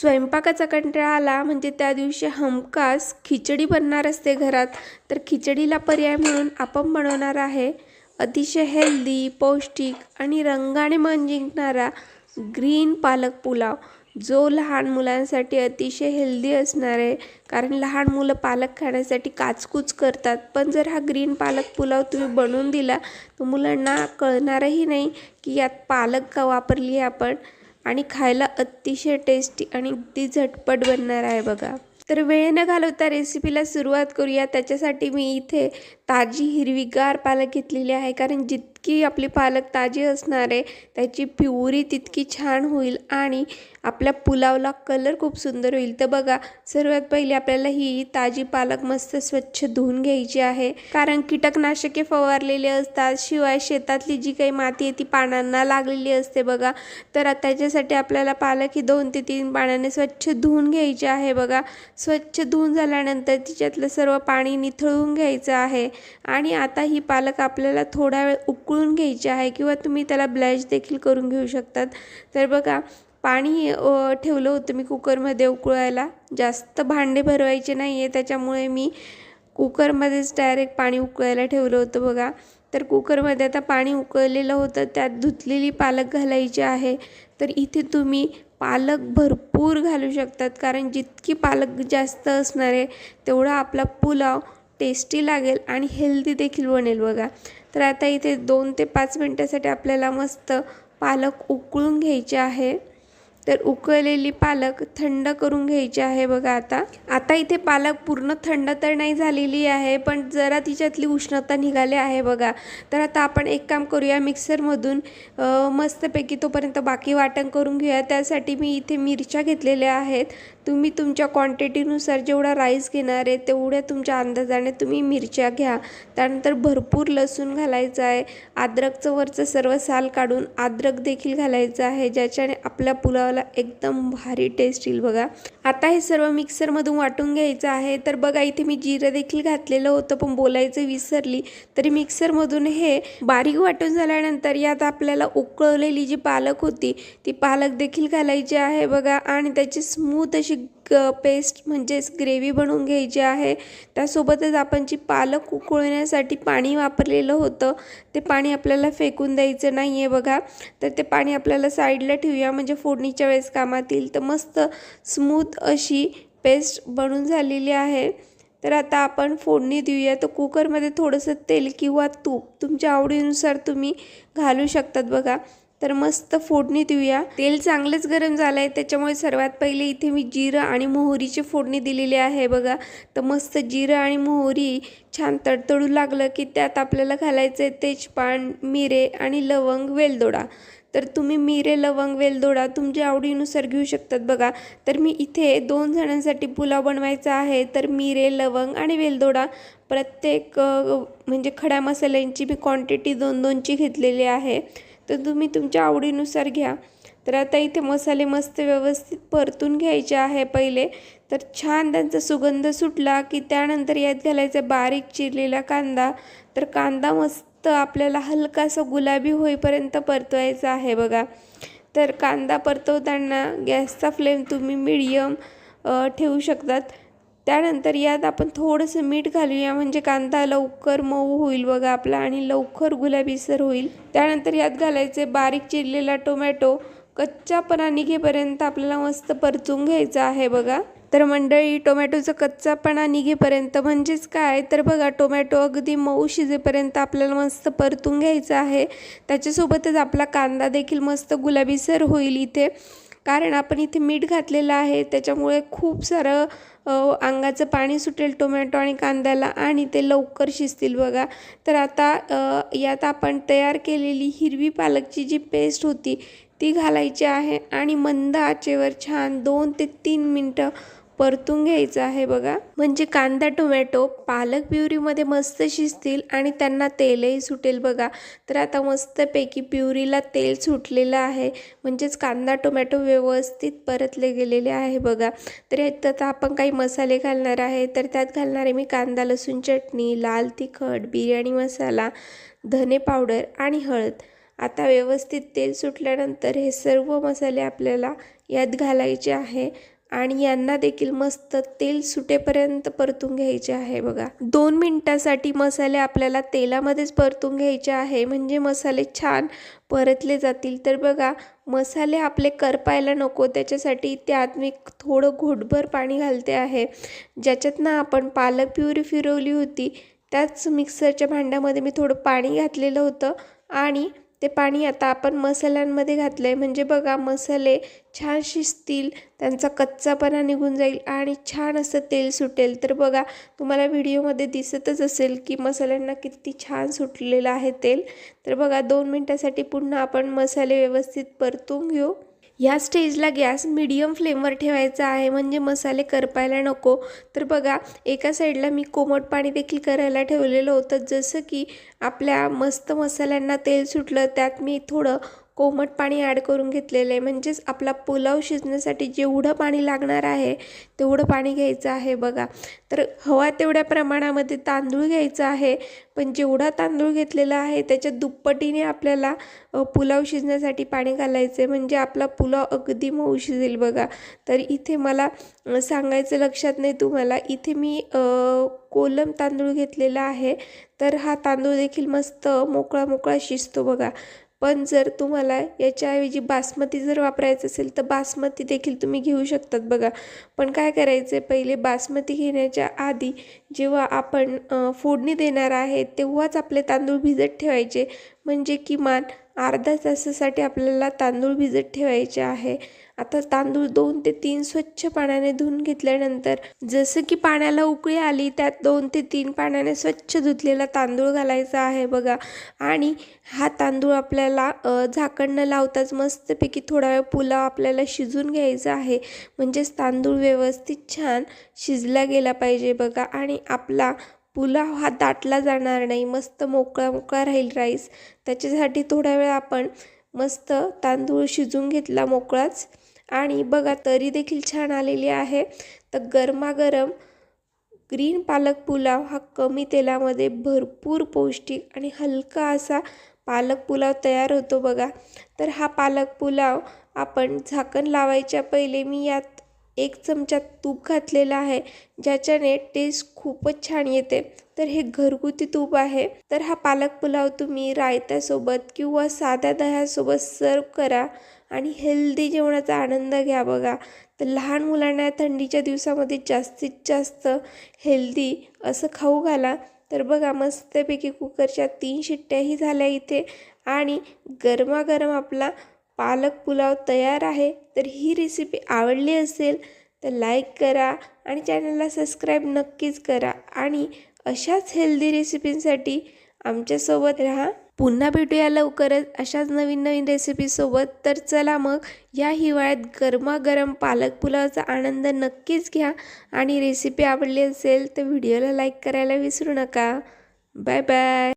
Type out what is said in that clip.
स्वयंपाकाचा कंटाळा आला म्हणजे त्या दिवशी हमखास खिचडी बनणार असते घरात. तर खिचडीला पर्याय म्हणून आपण बनवणार आहे अतिशय हेल्दी पौष्टिक आणि रंगाने मन जिंकणारा ग्रीन पालक पुलाव जो लहान मुलांसाठी अतिशय हेल्दी असणार आहे. कारण लहान मुलं पालक खाण्यासाठी काचकूच करतात. पण जर हा ग्रीन पालक पुलाव तुम्ही बनवून दिला तर मुलांना कळणारही नाही की यात पालक का वापरली आहे आपण. आणि खायला अतिशय टेस्टी आणि अगदी झटपट बनणार आहे बघा. तर वेळ न घालवता रेसिपीला सुरुवात करूया. त्याच्यासाठी मी इथे ताजी हिरवीगार पालक घेतलेली आहे. कारण जित जितकी आपली पालक ताजी असणार आहे त्याची प्युरी तितकी छान होईल आणि आपल्या पुलावला कलर खूप सुंदर होईल. तर बघा सर्वात पहिले आपल्याला ही ताजी पालक मस्त स्वच्छ धुवून घ्यायची आहे. कारण कीटकनाशके फवारलेले असतात शिवाय शेतातली जी काही माती आहे ती पानांना लागलेली असते बघा. तर त्याच्यासाठी आपल्याला पालक ही दोन ते तीन पाण्याने स्वच्छ धुवून घ्यायची आहे बघा. स्वच्छ धुवून झाल्यानंतर तिच्यातलं सर्व पाणी निथळून घ्यायचं आहे. आणि आता ही पालक आपल्याला थोडा वेळ उकळून घ्यायची आहे किंवा तुम्ही त्याला ब्लॅश देखील करून घेऊ शकतात. तर बघा पाणी ठेवलं होतं मी कुकरमध्ये उकळायला. जास्त भांडे भरवायचे नाही आहे त्याच्यामुळे मी कुकरमध्येच डायरेक्ट पाणी उकळायला ठेवलं होतं बघा. तर कुकरमध्ये आता पाणी उकळलेलं होतं त्यात धुतलेली पालक घालायची आहे. तर इथे तुम्ही पालक भरपूर घालू शकतात कारण जितकी पालक जास्त असणार आहे तेवढा आपला पुलाव टेस्टी लागेल आणि हेल्दी देखील बनेल बघा. तर आता इथे दोन ते पाच मिनटासाठी आपल्याला मस्त पालक उकळून घ्यायचे आहे. तर उकळलेली पालक थंड करून घ्यायची आहे बघा आता. आता इथे पालक पूर्ण थंड तर नाही झालेली आहे पण जरा तिच्यातली उष्णता निघाली आहे बघा. तर आता आपण एक काम करूया मिक्सरमधून मस्तपैकी तोपर्यंत बाकी वाटण करून घेऊया. त्यासाठी मी इथे मिरच्या घेतलेल्या आहेत. तुम्ही तुमच्या क्वांटिटीनुसार जेवढा राईस घेणार आहे तेवढ्या तुमच्या अंदाजाने तुम्ही मिरच्या घ्या. त्यानंतर भरपूर लसूण घालायचं आहे. अद्रकचं वरचं सर्व साल काढून अद्रक देखील घालायचं आहे ज्याच्याने आपल्या पुलावाला एकदम भारी टेस्ट येईल बघा. आता हे सर्व मिक्सरमधून वाटून घ्यायचं आहे. तर बघा इथे मी जिरं देखील घातलेलं होतं पण बोलायचं विसरली. तरी मिक्सरमधून हे बारीक वाटून झाल्यानंतर यात आपल्याला उकळलेली जी पालक होती ती पालक देखील घालायची आहे बघा. आणि त्याची स्मूथ अशी ग पेस्ट म्हणजेच ग्रेव्ही बनवून घ्यायची आहे. त्यासोबतच आपण जी पालक उकळण्यासाठी पाणी वापरलेलं होतं ते पाणी आपल्याला फेकून द्यायचं नाही आहे बघा. तर ते पाणी आपल्याला साईडला ठेवूया म्हणजे फोडणीच्या वेळेस कामात येईल तर मस्त स्मूथ अशी पेस्ट बनून झालेली आहे. तर आता आपण फोडणी देऊया. तर कुकरमध्ये थोडंसं तेल किंवा तूप तुमच्या आवडीनुसार तुम्ही घालू शकतात बघा. तर मस्त फोडणी देऊया. तेल चांगलंच गरम झालं आहे त्याच्यामुळे सर्वात पहिले इथे मी जिरं आणि मोहरीची फोडणी दिलेली आहे बघा. तर मस्त जिरं आणि मोहरी छान तडतडू लागलं की त्यात आपल्याला घालायचं आहे तेजपान मिरे आणि लवंग वेलदोडा. तर तुम्ही मिरे लवंग वेलदोडा तुमच्या आवडीनुसार घेऊ शकतात बघा. तर मी इथे दोन जणांसाठी पुलाव बनवायचा आहे. तर मिरे लवंग आणि वेलदोडा. प्रत्येक म्हणजे खड्या मसाल्यांची मी क्वांटिटी दोन दोनची घेतलेली आहे. तर तुम्ही तुमच्या आवडीनुसार घ्या. तर आता इथे मसाले मस्त व्यवस्थित परतून घ्यायचे आहे पहिले. तर छान त्यांचा सुगंध सुटला की त्यानंतर यात घालायचा बारीक चिरलेला कांदा. तर कांदा मस्त आपल्याला हलकासा गुलाबी होईपर्यंत परतवायचा आहे बघा. तर कांदा परतवताना गॅसचा फ्लेम तुम्ही मिडियम ठेवू शकतात. त्यानंतर यात आपण थोडंसं मीठ घालूया म्हणजे कांदा लवकर मऊ होईल बघा आपला आणि लवकर गुलाबीसर होईल. त्यानंतर यात घालायचे बारीक चिरलेला टोमॅटो कच्चापणा निघेपर्यंत आपल्याला मस्त परतून घ्यायचा आहे बघा. तर मंडळी टोमॅटोचा कच्चापणा निघेपर्यंत म्हणजेच काय? तर बघा टोमॅटो अगदी मऊ शिजेपर्यंत आपल्याला मस्त परतून घ्यायचा आहे. त्याच्यासोबतच आपला कांदा देखील मस्त गुलाबीसर होईल इथे. कारण आपण इथे मीठ घातलेलं आहे त्याच्यामुळे खूप सारं अंगाचं पाणी सुटेल टोमॅटो आणि कांद्याला आणि ते लवकर शिजतील बघा. तर आता यात आपण तयार केलेली हिरवी पालकची जी पेस्ट होती ती घालायची आहे आणि मंद आचेवर छान दोन ते तीन मिनटं परतून घ्यायचं आहे बघा. म्हणजे कांदा टोमॅटो पालक प्युरीमध्ये मस्त शिजतील आणि त्यांना तेलही सुटेल बघा. तर आता मस्तपैकी प्युरीला तेल सुटलेलं आहे. म्हणजेच कांदा टोमॅटो व्यवस्थित परतले गेलेले आहे बघा. तर यात आपण काही मसाले घालणार आहे. तर त्यात घालणार आहे मी कांदा लसूण चटणी लाल तिखट बिर्याणी मसाला धने पावडर आणि हळद. आता व्यवस्थित तेल सुटल्यानंतर हे सर्व मसाले आपल्याला यात घालायचे आहे. आणि यांना देखील मस्त तेल सुटेपर्यंत परतून घ्यायचे आहे बघा. दोन मिनिटासाठी मसाले आपल्याला तेलामध्येच परतून घ्यायचे आहे. म्हणजे मसाले छान परतले जातील. तर बघा मसाले आपले करपायला नको. त्याच्यासाठी त्यात मी थोडं घोटभर पाणी घालते आहे. ज्याच्यातनं आपण पालक प्युरी फिरवली होती त्याच मिक्सरच्या भांड्यामध्ये मी थोडं पाणी घातलेलं होतं. आणि ते पाणी आता आपण मसाल्यांमध्ये घातलं आहे म्हणजे बघा मसाले छान शिजतील त्यांचा कच्चापणा निघून जाईल आणि छान असं तेल सुटेल. तर बघा तुम्हाला व्हिडिओमध्ये दिसतच असेल की मसाल्यांना किती छान सुटलेलं आहे तेल. तर बघा दोन मिनटासाठी पुन्हा आपण मसाले व्यवस्थित परतून घेऊ. ह्या स्टेजला गॅस मिडियम फ्लेमवर ठेवायचा आहे. म्हणजे मसाले करपायला नको. तर बघा एका साईडला मी कोमट पाणी देखील करायला ठेवलेलं होतं. जसं की आपल्या मस्त मसाल्यांना तेल सुटलं त्यात मी थोडं कोमट पाणी ॲड करून घेतलेलं आहे. म्हणजेच आपला पुलाव शिजण्यासाठी जेवढं पाणी लागणार आहे तेवढं पाणी घ्यायचं आहे बघा. तर हवा तेवढ्या प्रमाणामध्ये तांदूळ घ्यायचा आहे. पण जेवढा तांदूळ घेतलेला आहे त्याच्या दुप्पटीने आपल्याला पुलाव शिजण्यासाठी पाणी घालायचं आहे म्हणजे आपला पुलाव अगदी मऊ शिजेल बघा. तर इथे मला सांगायचं लक्षात नाही तुम्हाला. इथे मी कोलम तांदूळ घेतलेला आहे. तर हा तांदूळ देखील मस्त मोकळा मोकळा शिजतो बघा. पण जर तुम्हाला याच्याऐवजी बासमती जर वापरायचं असेल तर बासमती देखील तुम्ही घेऊ शकतात बघा. पण काय करायचं आहे पहिले बासमती घेण्याच्या आधी जेव्हा आपण फोडणी देणार आहे तेव्हाच आपले तांदूळ भिजत ठेवायचे. म्हणजे किमान अर्धा तासासाठी आपल्याला तांदूळ भिजत ठेवायचे आहे. आता तांदूळ दोन ते तीन स्वच्छ पाण्याने धुवून घेतल्यानंतर जसं की पाण्याला उकळी आली त्यात दोन ते तीन पाण्याने स्वच्छ धुतलेला तांदूळ घालायचा आहे बघा. आणि हा तांदूळ आपल्याला झाकण न लावताच मस्तपैकी थोडा वेळ पुलाव आपल्याला शिजून घ्यायचा आहे. म्हणजेच तांदूळ व्यवस्थित छान शिजला गेला पाहिजे बघा. आणि आपला पुलाव हा दाटला जाणार नाही. मस्त मोकळा मोकळा राहील राईस त्याच्यासाठी थोडा वेळ आपण मस्त तांदूळ शिजून घेतला मोकळाच. आणि बघा तरी देखील छान आलेली आहे. तर गरमागरम ग्रीन पालक पुलाव हा कमी तेलामध्ये भरपूर पौष्टिक आणि हलका असा पालक पुलाव तयार होतो बघा. तर हा पालक पुलाव आपण झाकण लावायच्या पहिले मी यात एक चमचा तूप घातलेला आहे. ज्याच्याने टेस्ट खूपच छान येते. तर हे घरगुती तूप आहे. तर हा पालक पुलाव तुम्ही रायत्यासोबत किंवा साध्या दह्यासोबत सर्व करा आणि हेल्दी जेवणाचा आनंद घ्या बघा. तर लहान मुलांना थंडीच्या दिवसामध्ये जास्तीत जास्त हेल्दी असं खाऊ घाला. तर बघा मस्तपैकी कुकरच्या तीन शिट्ट्याही झाल्या इथे. आणि गरमागरम आपला पालक पुलाव तयार आहे तर ही रेसिपी आवडली असेल तर लाईक करा आणि चॅनलला सबस्क्राईब नक्कीच करा. आणि अशाच हेल्दी रेसिपींसाठी आमच्यासोबत राहा. पुन्हा भेटूया लवकरच अशाच नवीन नवीन रेसिपीसोबत तर चला मग या हिवाळ्यात गरमागरम पालक पुलावचा आनंद नक्कीच घ्या. आणि रेसिपी आवडली असेल तर व्हिडिओला लाईक करायला विसरू नका. Bye bye